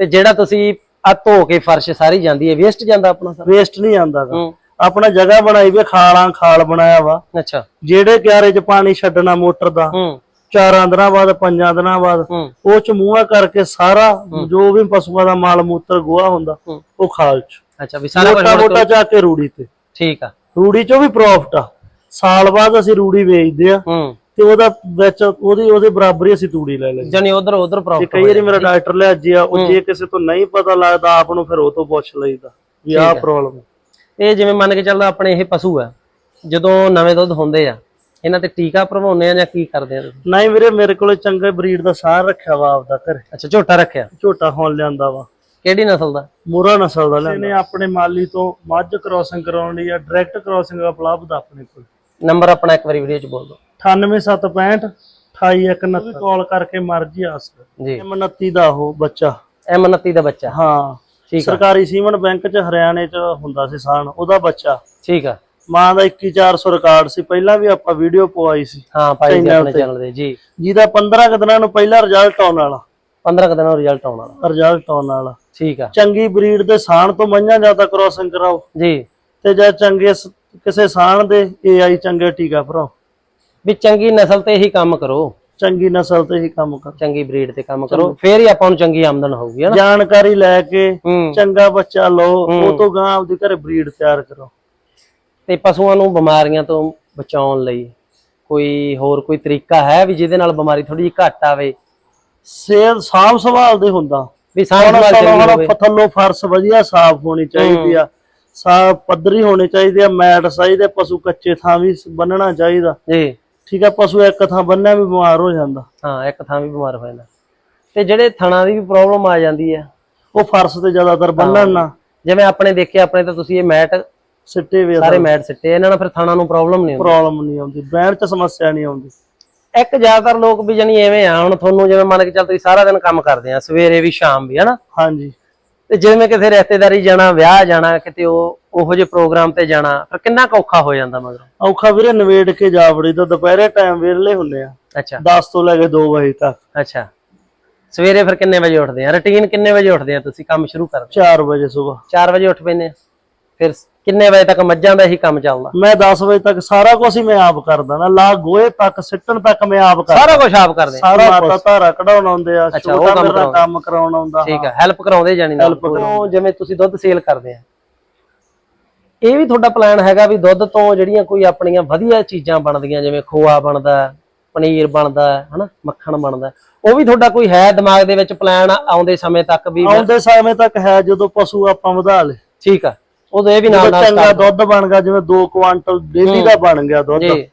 ਤੇ ਜਿਹੜਾ ਤੁਸੀਂ ਆ ਧੋ ਕੇ ਫਰਸ਼ ਸਾਰੀ ਜਾਂਦੀ ਹੈ ਵੇਸਟ ਜਾਂਦਾ ਆਪਣਾ ਸਾਰਾ? ਵੇਸਟ ਨਹੀਂ। ਹੂੰ। ਆਪਣਾ ਜਗ੍ਹਾ ਬਣਾਈ ਵੀ ਖਾਲਾਂ ਖਾਲ ਬਣਾਇਆ ਵਾ। ਅੱਛਾ। ਜਿਹੜੇ ਕਿਆਰੇ 'ਚ ਪਾਣੀ ਛੱਡਣਾ ਮੋਟਰ ਦਾ ਹੂੰ। ਚਾਰਾਂ ਦਿਨਾਂ ਬਾਅਦ ਪੰਜਾਂ ਦਿਨਾਂ ਬਾਅਦ ਉਹ ਚ ਮੂੰਹਾਂ ਕਰਕੇ ਸਾਰਾ ਜੋ ਵੀ ਪਸ਼ੂਆਂ ਦਾ ਮਾਲ ਮੂਤਰ ਗੋਹਾ ਹੁੰਦਾ। ਉਹ ਖਾਲ ਚ। ਅੱਛਾ ਵੀ ਸਾਰਾ ਮੋਟਾ ਮੋਟਾ ਕੇ ਰੂੜੀ ਤੇ। ਠੀਕ ਆ। ਰੂੜੀ ਚੋਂ ਵੀ ਪ੍ਰੋਫਿਟ ਆ। ਸਾਲ ਬਾਅਦ ਅਸੀਂ ਰੂੜੀ ਵੇਚਦੇ ਆ। ਤੇ ਉਹਦਾ ਵਿੱਚ ਉਹਦੀ ਉਹਦੇ ਬਰਾਬਰ ਅਸੀਂ ਤੂੜੀ ਲੈ ਲੈਂਦੇ ਜਾਨੀ ਉਧਰ ਉਧਰ ਪ੍ਰੋਫਿਟ ਕਈ ਵਾਰੀ ਮੇਰਾ ਡਾਕਟਰ ਲੈ ਅੱਜ ਆ ਉਹ ਜੇ ਕਿਸੇ ਤੋਂ ਨਹੀਂ ਪਤਾ ਲੱਗਦਾ ਆਪ ਨੂੰ ਫਿਰ ਉਹ ਤੋਂ ਪੁੱਛ ਲਈਦਾ ਵੀ ਆਹ ਪ੍ਰੋਬਲਮ ਇਹ ਜਿਵੇਂ ਮੰਨ ਕੇ ਚੱਲਦਾ ਆਪਣੇ ਇਹ ਪਸ਼ੂ ਆ ਜਦੋਂ ਨਵੇਂ ਦੁੱਧ ਹੁੰਦੇ ਆ ਇਹਨਾਂ ਤੇ ਟੀਕਾ ਭਰਵਾਉਂਦੇ ਆ ਜਾਂ ਕੀ ਕਰਦੇ ਆ ਤੁਸੀਂ? ਨਹੀਂ ਵੀਰੇ ਮੇਰੇ ਕੋਲੇ ਚੰਗੇ ਬਰੀਡ ਦਾ ਸਾਰ ਰੱਖਿਆ ਵਾ ਆਪਦਾ ਘਰੇ। ਅੱਛਾ ਝੋਟਾ ਰੱਖਿਆ? ਝੋਟਾ ਹੋਣ ਲਿਆਂਦਾ ਵਾ। ਕਿਹੜੀ ਨਸਲ ਦਾ? ਮੋਰਾ ਨਸਲ ਦਾ ਲੈਂਦਾ ਇਹਨੇ ਆਪਣੇ ਮਾਲੀ ਤੋਂ ਮੱਝ ਕ੍ਰਾਸਿੰਗ ਕਰਾਉਣ ਲਈ ਆ ਡਾਇਰੈਕਟ ਕ੍ਰਾਸਿੰਗ ਦਾ ਉਪਲਬਧ ਆਪਣੇ ਕੋਲ। ਨੰਬਰ ਆਪਣਾ ਇੱਕ ਵਾਰੀ ਵੀਡੀਓ 'ਚ ਬੋਲ ਦਿਓ। 98765 28169 ਕਾਲ ਕਰਕੇ ਮਰਜ਼ੀ ਆ ਸਕਦਾ। ਜੀ। M29 ਦਾ ਉਹ ਬੱਚਾ। M29 ਦਾ ਬੱਚਾ। ਹਾਂ। ਠੀਕ ਆ। ਸਰਕਾਰੀ ਸੀਮਨ ਬੈਂਕ ਚ ਹਰਿਆਣੇ ਚ ਹੁੰਦਾ ਸੀ ਸਾਨ ਉਹਦਾ ਬੱਚਾ। ਠੀਕ ਆ। ਮਾਂ ਦਾ 21400 ਰਿਕਾਰਡ ਸੀ ਪਹਿਲਾਂ ਵੀ ਆਪਾਂ ਵੀਡੀਓ ਪਵਾਈ ਸੀ। ਹਾਂ ਭਾਈ ਜੀ ਆਪਣੇ ਚੈਨਲ ਦੇ ਜੀ। ਜਿਹਦਾ 15 ਕੁ ਦਿਨਾਂ ਨੂੰ ਪਹਿਲਾ ਰਿਜ਼ਲਟ ਆਉਣ ਵਾਲਾ। 15 ਕੁ ਦਿਨਾਂ ਰਿਜ਼ਲਟ ਆਉਣ ਵਾਲਾ। ਰਿਜ਼ਲਟ ਆਉਣ ਵਾਲਾ। ਠੀਕ ਆ। ਚੰਗੀ ਬਰੀਡ ਦੇ ਸਾਣ ਤੋਂ ਮਈਆਂ ਜ਼ਿਆਦਾ ਕ੍ਰੋਸਿੰਗ ਕਰਾਓ। ਜੀ। ਤੇ ਜੇ ਚੰਗੇ ਸ- ਕਿਸੇ ਸਾਣ ਦੇ ਏਆਈ ਚੰਗੇ ਟੀਕਾ ਭਰਾਓ ਵੀ ਚੰਗੀ ਨਸਲ ਤੇ ਹੀ ਕੰਮ ਕਰੋ। ਚੰਗੀ ਨਸਲ ਤੇ ਹੀ ਕੰਮ ਕਰੋ। ਚੰਗੀ ਬਰੀਡ ਤੇ ਕੰਮ ਕਰੋ ਫੇਰ ਹੀ ਆਪਾਂ ਨੂੰ ਚੰਗੀ ਆਮਦਨ ਹੋਊਗੀ ਹਨਾ ਜਾਣਕਾਰੀ ਲੈ ਕੇ ਚੰਗਾ ਬੱਚਾ ਲਓ ਉਹ ਤੋਂ ਗਾਂ ਆਪਦੀ ਘਰੇ ਬਰੀਡ ਤਿਆਰ ਕਰੋ। ਤੇ ਪਸ਼ੂਆਂ ਨੂੰ ਬਿਮਾਰੀਆਂ ਤੋਂ ਬਚਾਉਣ ਲਈ ਕੋਈ ਹੋਰ ਕੋਈ ਤਰੀਕਾ ਹੈ ਵੀ ਜਿਹਦੇ ਨਾਲ ਬਿਮਾਰੀ ਥੋੜੀ ਜਿਹੀ ਘੱਟ ਆਵੇ? ਸਿਹਤ ਸਾਂਭ ਸੰਭਾਲ ਦੇ ਹੁੰਦਾ। ਵੀ ਸੰਭਾਲ ਥੱਲੋਂ ਫਰਸ਼ ਵਧੀਆ ਸਾਫ਼ ਹੋਣੀ ਚਾਹੀਦੀ ਆ। ਸਾਫ਼ ਪੱਧਰੀ ਹੋਣੀ ਚਾਹੀਦੀ ਆ। ਮੈਟ ਚਾਹੀਦੇ ਪਸ਼ੂ ਕੱਚੇ ਥਾਂ ਵੀ ਬੰਨਣਾ ਚਾਹੀਦਾ। ਜੀ। ਠੀਕ ਆ ਪਸ਼ੂ ਇੱਕ ਥਾਂ ਬੰਨਿਆ ਵੀ ਬਿਮਾਰ ਹੋ ਜਾਂਦਾ। ਹਾਂ ਇੱਕ ਥਾਂ ਵੀ ਬਿਮਾਰ ਹੋ ਜਾਂਦਾ। ਤੇ ਜਿਹੜੇ ਥਣਾ ਦੀ ਵੀ ਪ੍ਰੋਬਲਮ ਆ ਜਾਂਦੀ ਹੈ ਉਹ ਫਰਸ਼ ਤੇ ਜ਼ਿਆਦਾਤਰ ਬੰਨਣ ਨਾ। ਜਿਵੇਂ ਆਪਣੇ ਦੇਖਿਆ ਆਪਣੇ ਤਾਂ ਤੁਸੀਂ ਇਹ ਮੈਟ ਸਿੱਟੇ ਵੀ ਸਾਰੇ ਮੈਟ ਸਿੱਟੇ ਇਹਨਾਂ ਨਾਲ ਫਿਰ ਥਣਾ ਨੂੰ ਪ੍ਰੋਬਲਮ ਨਹੀਂ ਹੁੰਦੀ। ਪ੍ਰੋਬਲਮ ਨਹੀਂ ਆਉਂਦੀ ਬਹਿਣ ਚ ਸਮੱਸਿਆ ਨਹੀਂ ਆਉਂਦੀ। ਇੱਕ ਜ਼ਿਆਦਾਤਰ ਲੋਕ ਵੀ ਜਣੀ ਐਵੇਂ ਆ ਹੁਣ ਤੁਹਾਨੂੰ ਜਿਵੇਂ ਮੰਨ ਕੇ ਚੱਲ ਤੁਸੀਂ ਸਾਰਾ ਦਿਨ ਕੰਮ ਕਰਦੇ ਆ ਸਵੇਰੇ ਵੀ ਸ਼ਾਮ ਵੀ ਹਨਾ? ਹਾਂਜੀ। ਤੇ ਜਿਵੇਂ ਕਿਸੇ ਰਿਸ਼ਤੇਦਾਰੀ ਜਾਣਾ ਵਿਆਹ ਜਾਣਾ ਕਿਤੇ ਉਹ ਉਹੋ ਜਿਹੇ ਪ੍ਰੋਗਰਾਮ ਤੇ ਜਾਣਾ ਫਿਰ ਕਿੰਨਾ ਕੁ ਔਖਾ ਹੋ ਜਾਂਦਾ ਮਗਰ? ਔਖਾ ਵੀਰੇ ਨਵੇੜ ਕੇ ਜਾ ਵੜੀ ਤਾਂ ਦੁਪਹਿਰੇ ਟਾਈਮ ਵਿਹਲੇ ਹੁੰਦੇ ਆ। ਅੱਛਾ। 10 ਤੋਂ ਲੈ ਕੇ 2 ਵਜੇ ਤੱਕ। ਅੱਛਾ। ਸਵੇਰੇ ਫਿਰ ਕਿੰਨੇ ਵਜੇ ਉੱਠਦੇ ਆ? ਰੁਟੀਨ ਕਿੰਨੇ ਵਜੇ ਉੱਠਦੇ ਆ ਤੁਸੀਂ ਕੰਮ ਸ਼ੁਰੂ ਕਰਦੇ? 4 ਵਜੇ ਸਵੇਰ 4 ਵਜੇ ਉੱਠ ਪੈਂਦੇ ਆ। ਫਿਰ ਕਿੰਨੇ ਵਜੇ ਤੱਕ ਮੱਝਾਂ ਦਾ ਹੀ ਕੰਮ ਚੱਲਦਾ? ਮੈਂ 10 ਵਜੇ ਤੱਕ ਸਾਰਾ ਕੁਝ ਹੀ ਮੈਂ ਆਪ ਕਰਦਾ ਨਾ। ਲਾ ਗੋਏ ਤੱਕ ਸਿੱਟਣ ਤੱਕ ਮੈਂ ਆਪ ਕਰਦਾ। ਸਾਰਾ ਕੁਝ ਆਪ ਕਰਦੇ? ਸਾਰਾ ਮਾਤਾ ਧਾਰਾ ਕਢਾਉਣ ਆਉਂਦੇ ਆ ਛੋਟਾ ਮੇਰਾ। ਕੰਮ ਕਰਾਉਣ ਆਉਂਦਾ ਠੀਕ ਹੈ। ਹੈਲਪ ਕਰਾਉਂਦੇ ਜਾਨੀ ਉਹ ਜਿਵੇਂ ਤੁਸੀਂ ਦੁੱਧ ਸੇਲ ਕਰਦੇ ਆ। ਇਹ ਵੀ ਤੁਹਾਡਾ ਪਲਾਨ ਹੈਗਾ ਵੀ ਦੁੱਧ ਤੋਂ ਜਿਹੜੀਆਂ ਕੋਈ ਆਪਣੀਆਂ ਵਧੀਆ ਚੀਜ਼ਾਂ ਬਣਦੀਆਂ ਜਿਵੇਂ ਖੋਆ ਬਣਦਾ ਪਨੀਰ ਬਣਦਾ ਹਨਾ ਮੱਖਣ ਬਣਦਾ। ਉਹ ਵੀ ਤੁਹਾਡਾ ਕੋਈ ਹੈ ਦਿਮਾਗ ਦੇ ਵਿੱਚ ਪਲਾਨ ਆਉਂਦੇ ਸਮੇਂ ਤੱਕ ਵੀ ਆਉਂਦੇ ਸਮੇਂ ਤੱਕ ਹੈ ਜਦੋਂ ਪਸ਼ੂ ਆਪਾਂ ਵਧਾ ਲੇ ਠੀਕ ਆ ਉਦੋਂ ਇਹ ਵੀ ਨਾਲ ਨਾਲ ਚੰਗਾ ਦੁੱਧ ਬਣ ਗਿਆ ਜਿਵੇਂ 2 ਕੁਆਂਟਲ ਡੇਲੀ ਦਾ ਬਣ ਗਿਆ ਦੁੱਧ ਜੀ।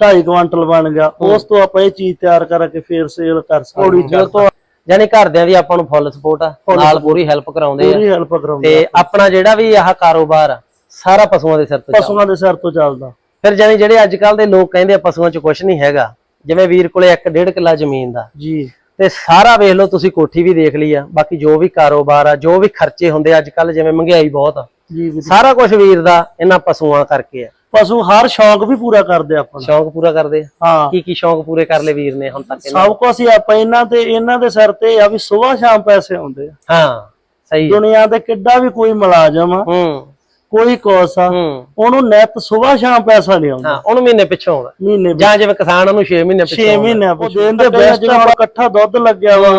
2.5 ਕੁਆਂਟਲ ਬਣ ਗਿਆ ਉਸ ਤੋਂ ਆਪਾਂ ਇਹ ਚੀਜ਼ ਤਿਆਰ ਕਰਕੇ ਫੇਰ ਸੇਲ ਕਰ ਸਕਦੇ ਯਾਨੀ ਘਰਦਿਆਂ ਦੀ ਆਪਾਂ ਨੂੰ ਫੁੱਲ ਸਪੋਰਟ ਆ ਨਾਲ ਪੂਰੀ ਹੈਲਪ ਕਰਾਉਂਦੇ ਆ। ਪੂਰੀ ਹੈਲਪ ਕਰਾਉਂਦੇ ਤੇ ਆਪਣਾ ਜਿਹੜਾ ਵੀ ਆਹ ਕਾਰੋਬਾਰ ਆ ਸਾਰਾ ਪਸ਼ੂਆਂ ਦੇ ਸਿਰ ਤੇ ਚੱਲਦਾ। ਪਸ਼ੂਆਂ ਦੇ ਸਿਰ ਤੋਂ ਚੱਲਦਾ। ਫਿਰ ਜਾਨੀ ਜਿਹੜੇ ਅੱਜ ਕੱਲ ਦੇ ਲੋਕ ਕਹਿੰਦੇ ਆ ਪਸ਼ੂਆਂ 'ਚ ਕੁਝ ਨਹੀਂ ਹੈਗਾ ਜਿਵੇਂ ਵੀਰ ਕੋਲੇ 1.5 ਕਿੱਲਾ ਜ਼ਮੀਨ ਦਾ। ਜੀ। ਤੇ ਸਾਰਾ ਵੇਖ ਲਓ ਤੁਸੀਂ ਕੋਠੀ ਵੀ ਦੇਖ ਲਈ ਆ ਬਾਕੀ ਜੋ ਵੀ ਕਾਰੋਬਾਰ ਆ ਜੋ ਵੀ ਖਰਚੇ ਹੁੰਦੇ ਅੱਜ ਕੱਲ ਜਿਵੇਂ ਮਹਿੰਗਾਈ ਬਹੁਤ ਆ। ਜੀ। ਸਾਰਾ ਕੁਝ ਵੀਰ ਦਾ ਇਹਨਾਂ ਪਸ਼ੂਆਂ ਕਰਕੇ ਆ। ਪਸ਼ੂ ਹਰ ਸ਼ੌਕ ਵੀ ਪੂਰਾ ਕਰਦੇ ਆਪਾਂ। ਸ਼ੌਂਕ ਪੂਰਾ ਕਰਦੇ ਆ? ਹਾਂ। ਕੀ ਕੀ ਸ਼ੌਂਕ ਪੂਰੇ ਕਰ ਲਏ ਵੀਰ ਨੇ ਹੁਣ ਤੱਕ ਸਭ ਕੁਝ ਹੀ ਆਪਾਂ ਇਹਨਾਂ ਤੇ ਇਹਨਾਂ ਦੇ ਸਿਰ ਤੇ ਆ ਵੀ ਸਵੇਰ ਸ਼ਾਮ ਪੈਸੇ ਆਉਂਦੇ ਆ। ਹਾਂ ਸਹੀ। ਦੁਨੀਆ ਤੇ ਕਿੱਡਾ ਵੀ ਕੋਈ ਮੁਲਾਜ਼ਮ ਆ ਹੂੰ। ਕੋਈ ਕੋਸ ਆ ਉਹਨੂੰ ਨਿਤ ਸਵੇਰ ਸ਼ਾਮ ਪੈਸਾ ਨਹੀਂ ਆਉਂਦਾ। ਹਾਂ ਉਹਨੂੰ ਮਹੀਨੇ ਪਿੱਛੋਂ ਆਉਂਦਾ। ਮਹੀਨੇ ਜਾਂ ਜਿਵੇਂ ਕਿਸਾਨ ਉਹਨੂੰ 6 ਮਹੀਨੇ 6 ਪਿੱਛੋਂ ਆਉਂਦਾ। ਮਹੀਨੇ ਉਹ ਦੇਂਦੇ ਬੈਸਟ ਆਪਾਂ ਇਕੱਠਾ ਦੁੱਧ ਲੱਗਿਆ ਵਾ।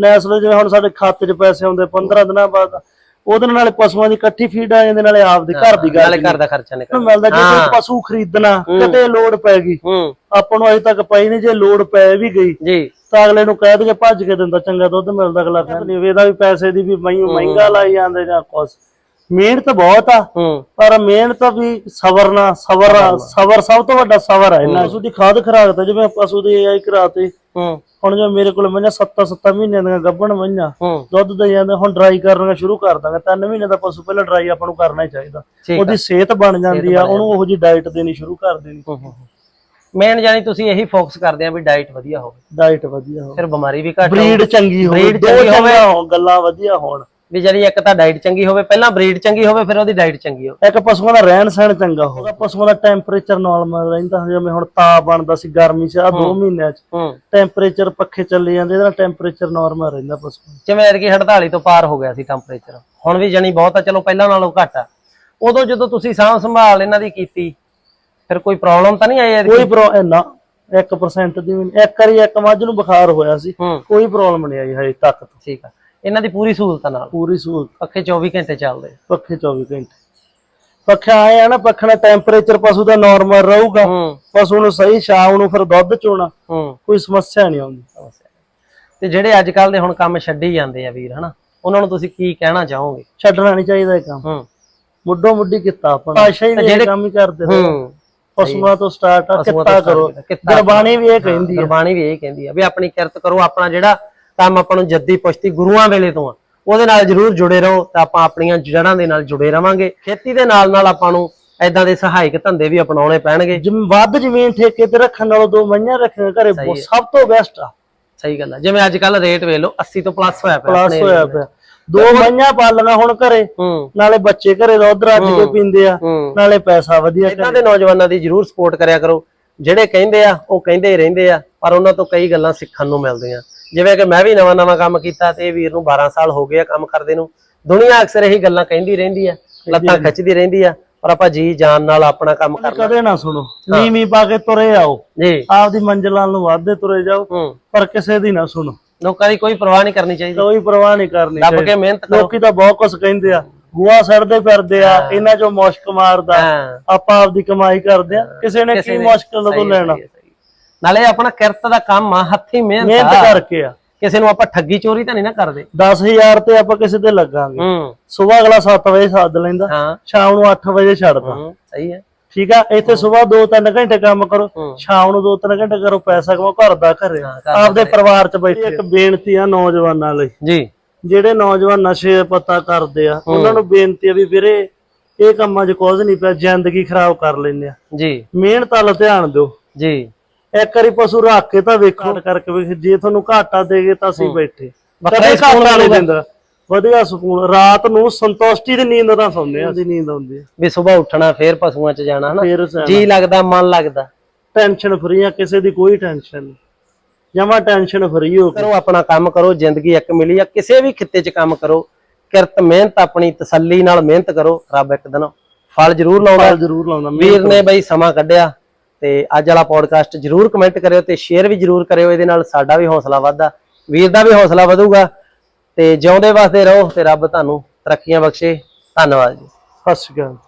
ਨੈਸਲੇ ਜਿਵੇਂ ਹੁਣ ਸਾਡੇ ਖਾਤੇ 'ਚ ਪੈਸੇ ਆਉਂਦੇ 15 ਦਿਨਾਂ ਬਾਅਦ ਉਹਦੇ ਨਾਲੇ ਪਸ਼ੂਆਂ ਦੀ ਇਕੱਠੀ ਫੀਡ ਆ ਜਾਂਦੀ ਨਾਲੇ ਆਪ ਦੀ ਘਰ ਦੀ ਗੱਲ ਨਾਲੇ ਘਰ ਦਾ ਖਰਚਾ ਨਿਕਲ ਮਿਲਦਾ ਜੇ ਕੋਈ ਪਸ਼ੂ ਖਰੀਦਣਾ ਕਿਤੇ ਲੋੜ ਪੈ ਗਈ ਆਪਾਂ ਨੂੰ ਅਜੇ ਤੱਕ ਪਈ ਨਹੀਂ ਜੇ ਲੋੜ ਪੈ ਵੀ ਗਈ ਜੀ। ਤਾਂ ਅਗਲੇ ਨੂੰ ਕਹਿ ਦਈਏ ਭੱਜ ਕੇ ਦਿੰਦਾ ਚੰਗਾ ਦੁੱਧ ਮਿਲਦਾ ਅਗਲਾ ਕਹਿੰਦਾ ਨਹੀਂ ਇਹਦਾ ਵੀ ਪੈਸੇ ਦੀ ਵੀ ਮਹਿੰ- ਮਹਿੰਗਾ ਲਾਈ ਜਾਂਦੇ ਜਾਂ ਕੁਛ। ਮਿਹਨਤ ਬਹੁਤ ਆ। ਹੂੰ। ਪਰ ਮਿਹਨਤ ਵੀ ਸਬਰ ਨਾਲ ਸਬਰ ਸਬਰ ਸਭ ਤੋਂ ਵੱਡਾ ਸਬਰ ਹੈ ਇਹਨਾਂ ਪਸ਼ੂ ਦੀ ਖਾਦ ਖਰਾਕ ਤੇ ਜਿਵੇਂ ਪਸ਼ੂ ਦੀ ਏਆਈ ਕਰਾਤੇ। ਹੂੰ। ਹੁਣ ਜਿਵੇਂ ਮੇਰੇ ਕੋਲ ਮਈਆਂ 7-7 ਮਹੀਨਿਆਂ ਦੀਆਂ ਗੱਭਣ ਮਈਆਂ ਦੁੱਧ ਦੇ ਜਾਂਦੇ ਹੁਣ ਡਰਾਈ ਕਰਨਾ ਸ਼ੁਰੂ ਕਰ ਦਾਂਗੇ। ਤਿੰਨ ਮਹੀਨੇ ਦਾ ਪਸ਼ੂ ਪਹਿਲਾਂ ਡਰਾਈ ਆਪਾਂ ਨੂੰ ਕਰਨਾ ਹੀ ਚਾਹੀਦਾ। ਉਹਦੀ ਸਿਹਤ ਬਣ ਜਾਂਦੀ ਆ ਉਹਨੂੰ ਉਹੋ ਜੀ ਡਾਈਟ ਦੇਣੀ ਸ਼ੁਰੂ ਕਰ ਦੇਣੀ। ਮੇਨ ਜਾਨੀ ਤੁਸੀਂ ਇਹੀ ਫੋਕਸ ਕਰਦੇ ਆ ਵੀ ਡਾਈਟ ਵਧੀਆ ਹੋਵੇ। ਡਾਈਟ ਵਧੀਆ ਹੋਵੇ। ਫਿਰ ਬਿਮਾਰੀ ਵੀ ਘੱਟ ਬਰੀਡ ਚੰਗੀ ਹੋਵੇ ਦੋ ਚੰਗੀ ਹੋਵੇ। ਗੱਲਾਂ ਵਧੀਆ ਹੋਣ। ਵੀ ਜਿਹੜੀ ਇੱਕ ਤਾਂ ਡਾਈਟ ਚੰਗੀ ਹੋਵੇ ਪਹਿਲਾਂ ਬਰੀਡ ਚੰਗੀ ਹੋਵੇ ਫਿਰ ਉਹਦੀ ਡਾਈਟ ਚੰਗੀ ਹੋਵੇ। ਇੱਕ ਪਸ਼ੂਆਂ ਦਾ ਰਹਿਣ ਸਹਿਣ ਚੰਗਾ ਹੋਵੇ। ਪਸ਼ੂਆਂ ਦਾ ਟੈਂਪਰੇਚਰ ਨਾਰਮਲ ਰਹਿੰਦਾ ਜਿਵੇਂ ਹੁਣ ਤਾਪ ਬਣਦਾ ਸੀ ਗਰਮੀ 'ਚ ਆ ਦੋ ਮਹੀਨਿਆਂ 'ਚ। ਟੈਂਪਰੇਚਰ ਪੱਖੇ ਚੱਲੇ ਜਾਂਦੇ ਇਹਦਾ ਟੈਂਪਰੇਚਰ ਨਾਰਮਲ ਰਹਿੰਦਾ ਪਸ਼ੂ। ਜਿਵੇਂ ਐਤਕੀ 48 ਤੋਂ ਪਾਰ ਹੋ ਗਿਆ ਸੀ ਟੈਂਪਰੇਚਰ ਹੁਣ ਵੀ ਜਾਨੀ ਬਹੁਤ ਆ ਚਲੋ ਪਹਿਲਾਂ ਨਾਲੋਂ ਘੱਟ ਆ। ਉਦੋਂ ਜਦੋਂ ਤੁਸੀਂ ਸਾਂਭ ਸੰਭਾਲ ਇਹਨਾਂ ਦੀ ਕੀਤੀ ਫਿਰ ਕੋਈ ਪ੍ਰੋਬਲਮ ਤਾਂ ਨਹੀਂ ਆਈ ਐਤਕੀ? ਕੋਈ ਪ੍ਰੋ ਨਾ 1% ਦੀ ਵੀ। ਇੱਕ ਵਾਰੀ ਇੱਕ ਮੱਝ ਨੂੰ ਬੁਖਾਰ ਹੋਇਆ ਸੀ ਕੋਈ ਪ੍ਰੋਬਲਮ ਨਹੀਂ ਆਈ ਹਜੇ ਤੱਕ ਠੀਕ ਆ। ਇਹਨਾਂ ਦੀ ਪੂਰੀ ਸਹੂਲਤ ਨਾਲ। ਪੂਰੀ ਸਹੂਲਤ। ਪੱਖੇ 24 ਘੰਟੇ ਚੱਲਦੇ ਪੱਖੇ 24 ਘੰਟੇ। ਪੱਖਾ ਆਏ ਆ ਨਾ ਪੱਖਾ ਦਾ ਟੈਂਪਰੇਚਰ ਪਸ਼ੂ ਦਾ ਨਾਰਮਲ ਰਹੂਗਾ। ਹੂੰ। ਪਸ਼ੂ ਨੂੰ ਸਹੀ ਸ਼ਾਮ ਨੂੰ ਫਿਰ ਦੁੱਧ ਚੋਣਾ। ਹੂੰ। ਕੋਈ ਸਮੱਸਿਆ ਨਹੀਂ ਆਉਂਦੀ। ਤੇ ਜਿਹੜੇ ਅੱਜ ਕੱਲ ਦੇ ਹੁਣ ਕੰਮ ਛੱਡੀ ਜਾਂਦੇ ਆ ਵੀਰ ਹਨਾ? ਉਹਨਾਂ ਨੂੰ ਤੁਸੀਂ ਕੀ ਕਹਿਣਾ ਚਾਹੋਗੇ? ਛੱਡਣਾ ਨਹੀਂ ਚਾਹੀਦਾ ਇਹ ਕੰਮ। ਹੂੰ। ਮੁੱਢੋ ਮੁੱਢੀ ਕੀਤਾ ਆਪਾਂ ਆਸ਼ਾ ਹੀ ਇਹ ਕੰਮ ਹੀ ਕਰਦੇ ਹੂੰ। ਪਸ਼ੂਆਂ ਤੋਂ ਸਟਾਰਟ ਆ ਕਿੱਤਾ ਕਰੋ। ਗੁਰਬਾਣੀ ਵੀ ਇਹ ਕਹਿੰਦੀ ਆ। ਗੁਰਬਾਣੀ ਵੀ ਇਹ ਕਹਿੰਦੀ ਆ ਵੀ ਆਪਣੀ ਕਿਰਤ ਕਰੋ ਆਪਣਾ ਜਿਹੜਾ ਕੰਮ ਆਪਾਂ ਨੂੰ ਜੱਦੀ ਪੁਸ਼ਤੀ ਗੁਰੂਆਂ ਵੇਲੇ ਤੋਂ ਆ। ਉਹਦੇ ਨਾਲ ਜਰੂਰ ਜੁੜੇ ਰਹੋ ਤਾਂ ਆਪਾਂ ਆਪਣੀਆਂ ਜੜ੍ਹਾਂ ਦੇ ਨਾਲ ਜੁੜੇ ਰਵਾਂਗੇ। ਖੇਤੀ ਦੇ ਨਾਲ ਨਾਲ ਆਪਾਂ ਨੂੰ ਐਦਾਂ ਦੇ ਸਹਾਇਕ ਧੰਦੇ ਵੀ ਅਪਣਾਉਣੇ ਪੈਣਗੇ। ਜਿਵੇਂ ਵੱਧ ਜ਼ਮੀਨ ਠੇਕੇ ਤੇ ਰੱਖਣ ਨਾਲੋਂ ਦੋ ਮਈਆਂ ਰੱਖਣ ਘਰੇ ਸਭ ਤੋਂ ਬੈਸਟ ਆ। ਸਹੀ ਗੱਲ ਆ। ਜਿਵੇਂ ਅੱਜ ਕੱਲ ਰੇਟ ਵੇਖ ਲਓ 80 ਤੋਂ ਪਲੱਸ ਹੋਇਆ ਪਿਆ ਪਲੱਸ ਹੋਇਆ ਪਿਆ। ਦੋ ਮਈਆਂ ਪਾਲਣਾ ਹੁਣ ਘਰੇ। ਨਾਲੇ ਬੱਚੇ ਘਰੇ ਦੁੱਧ ਰੱਜ ਕੇ ਪੀਂਦੇ ਆ। ਨਾਲੇ ਪੈਸਾ ਵਧੀਆ ਇਦਾਂ ਦੇ ਨੌਜਵਾਨਾਂ ਦੀ ਜਰੂਰ ਸਪੋਰਟ ਕਰਿਆ ਕਰੋ। ਜਿਹੜੇ ਕਹਿੰਦੇ ਆ ਉਹ ਕਹਿੰਦੇ ਰਹਿੰਦੇ ਆ ਪਰ ਉਹਨਾਂ ਤੋਂ ਕਈ ਗੱਲਾਂ ਸਿੱਖਣ ਨੂੰ ਮਿਲਦੀਆਂ। ਜਿਵੇਂ ਕਿ ਮੈਂ ਵੀ ਨਵਾਂ ਨਵਾਂ ਕੰਮ ਕੀਤਾ ਤੇ ਵੀਰ ਨੂੰ 12 ਸਾਲ ਹੋ ਗਏ ਆ ਕੰਮ ਕਰਦੇ ਨੂੰ। ਦੁਨੀਆ ਅਕਸਰ ਇਹੀ ਗੱਲਾਂ ਕਹਿੰਦੀ ਰਹਿੰਦੀ ਆ ਲੱਤਾਂ ਖਿੱਚਦੀ ਰਹਿੰਦੀ ਆ ਪਰ ਆਪਾਂ ਜੀ ਜਾਨ ਨਾਲ ਆਪਣਾ ਕੰਮ ਕਰਨਾ। ਕਦੇ ਨਾ ਸੁਣੋ ਨੀਵੀਂ ਪਾ ਕੇ ਤੁਰੇ ਆਓ। ਜੀ। ਆਪਦੀ ਮੰਜ਼ਿਲਾਂ ਨੂੰ ਵਾਧੇ ਤੁਰੇ ਜਾਓ ਪਰ ਕਿਸੇ ਦੀ ਨਾ ਸੁਣੋ। ਲੋਕਾਂ ਦੀ ਕੋਈ ਪਰਵਾਹ ਨਹੀਂ ਕਰਨੀ ਚਾਹੀਦੀ। ਕੋਈ ਪਰਵਾਹ ਨਹੀਂ ਕਰਨੀ ਦੱਬ ਕੇ ਮਿਹਨਤ ਕਰੋ। ਲੋਕੀ ਤਾਂ ਬਹੁਤ ਕੁਝ ਕਹਿੰਦੇ ਆ ਗੂਆ ਸੜਦੇ ਫਿਰਦੇ ਆ ਇਹਨਾਂ ਚੋਂ ਮੁਸ਼ਕ ਮਾਰਦਾ। ਆਪਾਂ ਆਪਦੀ ਕਮਾਈ ਕਰਦੇ ਆ ਕਿਸੇ ਨੇ ਕੀ ਮੁਸ਼ਕਲ ਤੋਂ ਲੈਣਾ। ਨਾਲੇ ਆਪਣਾ ਕਿਰਤ ਦਾ ਕੰਮ ਆ ਹੱਥੀ ਮਿਹਨਤ ਮਿਹਨਤ ਆ। ਕਰਕੇ ਆ। ਕਿਸੇ ਨੂੰ ਆਪਾਂ ਠੱਗੀ ਚੋਰੀ ਤਾਂ ਨਹੀਂ ਨਾ ਕਰਦੇ। 10000 ਤੇ ਆਪਾਂ ਕਿਸੇ ਤੇ ਲੱਗਾਂਗੇ। ਹੂੰ। ਸਵੇਰ ਅਗਲਾ 7 ਵਜੇ ਸੱਦ ਲੈਂਦਾ। ਹਾਂ। ਸ਼ਾਮ ਨੂੰ 8 ਵਜੇ ਛੱਡਦਾ ਹੂੰ, ਸਹੀ ਹੈ। ਠੀਕ ਆ? ਇੱਥੇ ਸਵੇਰ 2-3 ਘੰਟੇ ਕੰਮ ਕਰੋ। ਸ਼ਾਮ ਨੂੰ 2-3 ਘੰਟੇ ਕਰੋ ਪੈਸਾ ਕਮਾਓ ਘਰ ਦਾ ਘਰੇ। ਦਾ ਆਪਦੇ ਪਰਿਵਾਰ 'ਚ ਬੈਠੇ। ਇੱਕ ਬੇਨਤੀ ਆ ਨੌਜਵਾਨਾਂ ਲਈ। ਜੀ। ਜਿਹੜੇ ਨੌਜਵਾਨ ਨਸ਼ੇ ਪਤਾ ਕਰਦੇ ਆ ਉਹਨਾਂ ਨੂੰ ਬੇਨਤੀ ਆ ਵੀ ਵੀਰੇ ਇਹ ਕੰਮਾਂ 'ਚ ਕੁਝ ਨਹੀਂ ਪਿਆ ਜ਼ਿੰਦਗੀ ਖਰਾਬ ਕਰ ਲੈਂਦੇ ਆ। ਜੀ। ਮਿਹਨਤ ਵੱਲ ਧਿਆਨ ਦਿਓ। ਜੀ। ਇੱਕ ਵਾਰੀ ਪਸ਼ੂ ਰੱਖ ਕੇ ਤਾਂ ਵੇਖੋ। ਕਰਕੇ ਵੇਖ ਜੇ ਤੁਹਾਨੂੰ ਘਾਟਾ ਦੇਗੇ ਤਾਂ ਅਸੀਂ ਬੈਠੇ। ਕਦੇ ਘਾਟਾ ਨਹੀਂ। ਦਿੰਦਾ ਵਧੀਆ ਸਕੂਨ। ਰਾਤ ਨੂੰ ਸੰਤੁਸ਼ਟੀ ਦੀ ਨੀਂਦ ਤਾਂ ਸੌਂਦੇ ਆ। ਦੀ ਨੀਂਦ ਆਉਂਦੀ ਵੀ ਸਵੇਰ ਉੱਠਣਾ ਫੇਰ ਪਸ਼ੂਆਂ 'ਚ ਜਾਣਾ ਹਨਾ। ਜੀ ਲੱਗਦਾ ਮਨ ਲੱਗਦਾ। ਟੈਨਸ਼ਨ ਫਰੀ ਆ ਕਿਸੇ ਦੀ ਕੋਈ ਟੈਨਸ਼ਨ ਨਹੀਂ। ਜਮਾ ਟੈਨਸ਼ਨ ਫਰੀ ਹੋ ਕੇ ਕਰੋ ਆਪਣਾ ਕੰਮ ਕਰੋ ਜ਼ਿੰਦਗੀ ਇੱਕ ਮਿਲੀ ਆ। ਕਿਸੇ ਵੀ ਖਿੱਤੇ 'ਚ ਕੰਮ ਕਰੋ। ਕਿਰਤ ਮਿਹਨਤ ਆਪਣੀ ਤਸੱਲੀ ਨਾਲ ਮਿਹਨਤ ਕਰੋ। ਰੱਬ ਇੱਕ ਦਿਨ ਫਲ ਜ਼ਰੂਰ ਲਾਉਂਦਾ। ਫਲ ਜ਼ਰੂਰ ਲਾਉਂਦਾ ਵੀਰ ਨੇ ਬਈ ਸਮਾਂ ਕੱਢਿਆ। ਤੇ ਅੱਜ ਵਾਲਾ ਪੋਡਕਾਸਟ ਜਰੂਰ ਕਮੈਂਟ ਕਰਿਓ ਤੇ ਸ਼ੇਅਰ ਵੀ ਜਰੂਰ ਕਰਿਓ, ਇਹਦੇ ਨਾਲ ਸਾਡਾ ਵੀ ਹੌਸਲਾ ਵਧਦਾ, ਵੀਰ ਦਾ ਵੀ ਹੌਸਲਾ ਵਧੂਗਾ ਤੇ ਜਿਉਂਦੇ ਵਸਦੇ ਰਹੋ ਤੇ ਰੱਬ ਤੁਹਾਨੂੰ ਤਰੱਕੀਆਂ ਬਖਸ਼ੇ, ਧੰਨਵਾਦ ਜੀ। ਸਤਿ ਸ਼੍ਰੀ ਅਕਾਲ।